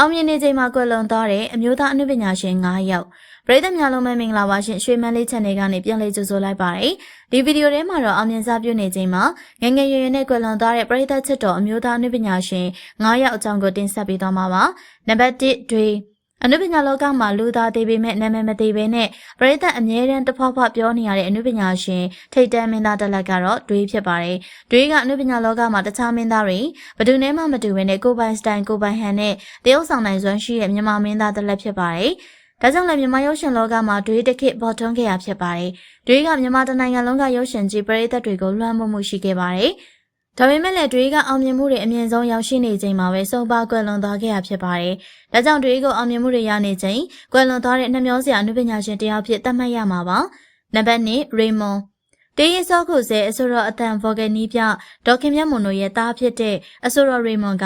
အောင်မြင်နေချိန်မှာကွယ်လွန်သွားတဲ့အမျိုးသားအနုပညာရှင်9ယောက်ပရိသတ်များလုံးပဲမင်္ဂလာပါရှင်ရွှေမန်းလေး channel ကနေပြန်လည်ကြိုဆိုလိုက်ပါတယ်ဒီဗီဒီယိုထဲမှာတော့အောင်မြင်စားပြုနေချိန်မှာငယ်ငယ်ရွယ်ရွယ်နဲ့ကွယ်လွန်သွားတဲ့ပရိသတ်ချစ်တော်အမျိုးသားအနုပညာရှင်9ယောက်အကြောင်းကိုတင်ဆက်ပေးသွားမှာပါနံပါတ်1တွေ အနုပညာလောကမှာလူသားသေးပေမဲ့နာမည်မသေးဘဲနဲ့ပရိသတ်အမြဲတမ်းတစ်ဖွားဖွားပြောနေရတဲ့အနုပညာရှင်ထိတ်တန်းမင်းသားတက်လက်ကတော့တွေးဖြစ်ပါတယ်။တွေးကအနုပညာလောကမှာတခြားမင်းသားတွေဘယ်သူနဲ့မှမတူဘဲနဲ့ကိုပိုင်စတိုင်ကိုပိုင်ဟန်နဲ့တရုပ်ဆောင်နိုင်စွမ်းရှိတဲ့မြန်မာမင်းသားတက်လက်ဖြစ်ပါတယ်။ဒါကြောင့်လည်းမြန်မာရုပ်ရှင်လောကမှာတွေးတစ်ခေတ်ပေါ်ထွန်းခဲ့ရဖြစ်ပါတယ်။တွေကမြန်မာတနိုင်ငံလုံးကရုပ်ရှင်ကြီးပရိသတ်တွေကိုလွှမ်းမိုးမှုရှိခဲ့ပါတယ်။ ဒါပေမဲ့လည်းတွေကအောင်မြင်မှုတွေအမြင့်ဆုံးရောက်ရှိနေချိန်မှာပဲစုံပါကွယ်လွန်သွားခဲ့ရဖြစ်ပါတယ်။ဒါကြောင့်တွေကိုအောင်မြင်မှုတွေရနေချိန်ကွယ်လွန်သွားတဲ့နှမျောစရာအနုပညာရှင်တယောက်ဖြစ်သတ်မှတ်ရမှာပါ။နံပါတ်1ရေမွန်တေးရစောခုစဲအဆိုတော်အတန်ဗော်ဂနီပြဒေါခင်မြတ်မွန်တို့ရဲ့သားဖြစ်တဲ့အဆိုတော်ရေမွန်က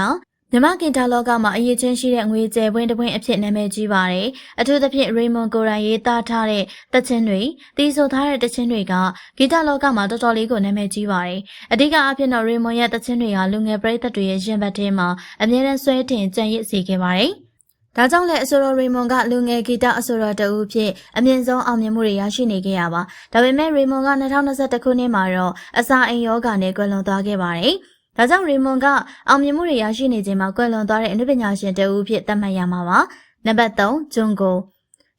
မြမကင်တာလောကမှာအရေးချင်းရှိတဲ့ငွေကျဲပွင့်တစ်ပွင့်အဖြစ်နာမည်ကြီးပါတယ်။အထူးသဖြင့်ရေမွန်ကိုရိုင်ရေးသားထားတဲ့တချင်းတွေတီးဆိုထားတဲ့တချင်းတွေကဂီတလောကမှာတော်တော်လေးကိုနာမည်ကြီးပါတယ်။အဓိကအဖြစ်တော့ရေမွန်ရဲ့တချင်းတွေကလူငယ်ပရိသတ်တွေရဲ့ရင်ဘတ်ထဲမှာအမြဲတမ်းဆွဲတင်ကြံ့ရစ်စေခဲ့ပါတယ်။ဒါကြောင့်လည်းအဆိုတော်ရေမွန်ကလူငယ်ဂီတအဆိုတော်တဦးဖြစ်အမြင့်ဆုံးအောင်မြင်မှုတွေရရှိနေခဲ့ရပါဒါပေမဲ့ရေမွန်က2021ခုနှစ်မှာတော့အစာအိမ်ယောဂနဲ့ကွယ်လွန်သွားခဲ့ပါတယ်။ ဒါကြောင့်ရေမွန်ကအောင်မြင်မှုတွေရရှိနေခြင်းမှာကွယ်လွန်သွားတဲ့အနုပညာရှင်တဦးဖြစ်သတ်မှတ်ရမှာပါ။နံပါတ်3ဂျွန်ကို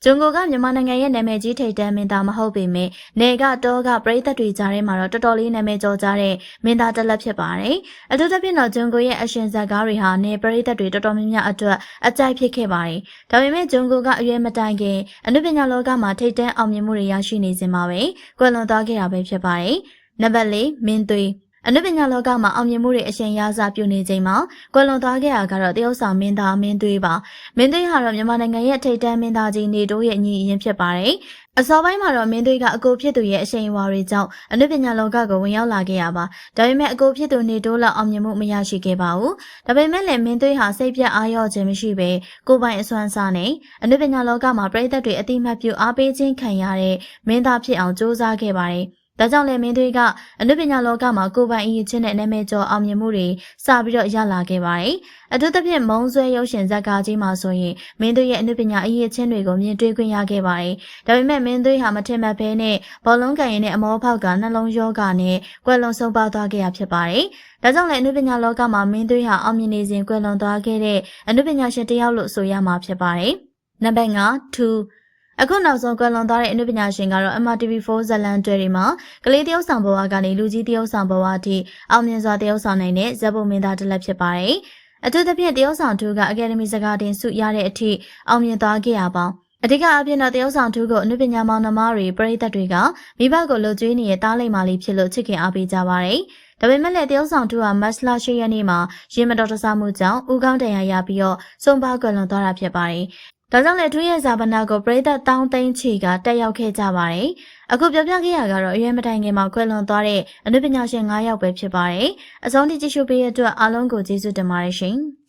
ဂျွန်ကိုကမြန်မာနိုင်ငံရဲ့နာမည်ကြီးထိပ်တန်းမင်းသားမဟုတ်ပေမဲ့နေကတော့ကပရိသတ်တွေကြားထဲမှာတော့တော်တော်လေးနာမည်ကျော်ကြတဲ့မင်းသားတစ်လက်ဖြစ်ပါတယ်။အထူးသဖြင့်တော့ဂျွန်ကိုရဲ့အရှင်ဇာတ်ကားတွေဟာနေပရိသတ်တွေတော်တော်များများအတွက်အကြိုက်ဖြစ်ခဲ့ပါတယ်။ဒါပေမဲ့ဂျွန်ကိုကအရွယ်မတိုင်ခင်အနုပညာလောကမှာထိပ်တန်းအောင်မြင်မှုတွေရရှိနေစဉ်မှာပဲကွယ်လွန်သွားခဲ့တာပဲဖြစ်ပါတယ်။နံပါတ်၄မင်းသွေး အနုပညာလောကမှာအောင်မြင်မှုတွေအရှင်ရစပြုနေချိန်မှာကွယ်လွန်သွားခဲ့တာကတော့တရုတ်ဆောင်မင်းသားမင်းသွေးပါမင်းသွေးဟာတော့မြန်မာနိုင်ငံရဲ့ထိပ်တန်းမင်းသားကြီးနေတိုးရဲ့ညီအရင်ဖြစ်ပါတယ်အစောပိုင်းမှာတော့မင်းသွေးကအကိုဖြစ်သူရဲ့အရှိန်အဝါတွေကြောင့်အနုပညာလောကကိုဝင်ရောက်လာခဲ့ရပါဒါပေမဲ့အကိုဖြစ်သူနေတိုးလောက်အောင်မြင်မှုမရရှိခဲ့ပါဘူးဒါပေမဲ့လည်းမင်းသွေးဟာစိတ်ပြတ်အားလျော့ခြင်းမရှိဘဲကိုပိုင်အစွမ်းစားနဲ့အနုပညာလောကမှာပြည်သက်တွေအတိမတ်ပြုအားပေးခြင်းခံရတဲ့မင်းသားဖြစ်အောင်စ조사ခဲ့ပါတယ် ဒါကြောင့်လည်းမင်းသွေးကအနုပညာလောကမှာကိုပိုင်အရေးချင်းတဲ့နာမည်ကျော်အောင်မြင်မှုတွေစပြီးတော့ရလာခဲ့ပါတယ်။အထူးသဖြင့်မုံဆွဲရုပ်ရှင်ဇာတ်ကားကြီးမှာဆိုရင်မင်းသွေးရဲ့အနုပညာအရေးချင်းတွေကိုမြင်တွေ့ခွင့်ရခဲ့ပါတယ်။ဒါပေမဲ့မင်းသွေးဟာမထင်မှတ်ဘဲနဲ့ဘောလုံးကန်ရင်နဲ့အမောဖောက်ကနှလုံးယောဂနဲ့ကွယ်လွန်ဆုံးပါသွားခဲ့ရဖြစ်ပါတယ်။ဒါကြောင့်လည်းအနုပညာလောကမှာမင်းသွေးဟာအောင်မြင်နေစဉ်ကွယ်လွန်သွားခဲ့တဲ့အနုပညာရှင်တစ်ယောက်လို့ဆိုရမှာဖြစ်ပါတယ်။နံပါတ်5 2 အခုနောက်ဆုံးကွယ်လွန်သွားတဲ့အနုပညာရှင်ကတော့ MRTV4 ဇလန်တွေတွေမှာကလေးတယောက်ဆောင်ဘဝကနေလူကြီးတယောက်ဆောင်ဘဝအထိအောင်မြင်စွာတယောက်ဆောင်နိုင်တဲ့ဇက်ဘုံမင်းသားတစ်လက်ဖြစ်ပါတယ်။အထူးသဖြင့်တယောက်ဆောင်သူကအကယ်ဒမီစကားတင်ဆုရတဲ့အထိအောင်မြင်သွားခဲ့ရပါအဓိကအဖြစ်တော့တယောက်ဆောင်သူကိုအနုပညာမောင်နှမတွေပရိသတ်တွေကမိဘကိုလှုပ်ကြွေးနေတဲ့တားလိမ္မာလေးဖြစ်လို့ချစ်ခင်အားပေးကြပါတယ်။ဒါပေမဲ့လည်းတယောက်ဆောင်သူကမတ်လရှိရက်နေ့မှာရင်မတော်တဆမှုကြောင့်ဦးကောင်းတန်ရာရပြီးတော့စုံပါကွယ်လွန်သွားတာဖြစ်ပါတယ် ဒါကြောင့်လည်းထွေးရဲ့ဇာပနာကိုပရိသတ်တောင်းသိန်းချီကတက်ရောက်ခဲ့ကြပါတယ်။အခုပြောပြခဲ့ရကတော့အရွယ်မတိုင်ခင်မှာခွဲလွန်သွားတဲ့အနုပညာရှင်9ယောက်ပဲဖြစ်ပါတယ်။အဆုံးထိကြည့်ရှုပေးတဲ့အတွက်အားလုံးကိုကျေးဇူးတင်ပါတယ်ရှင်။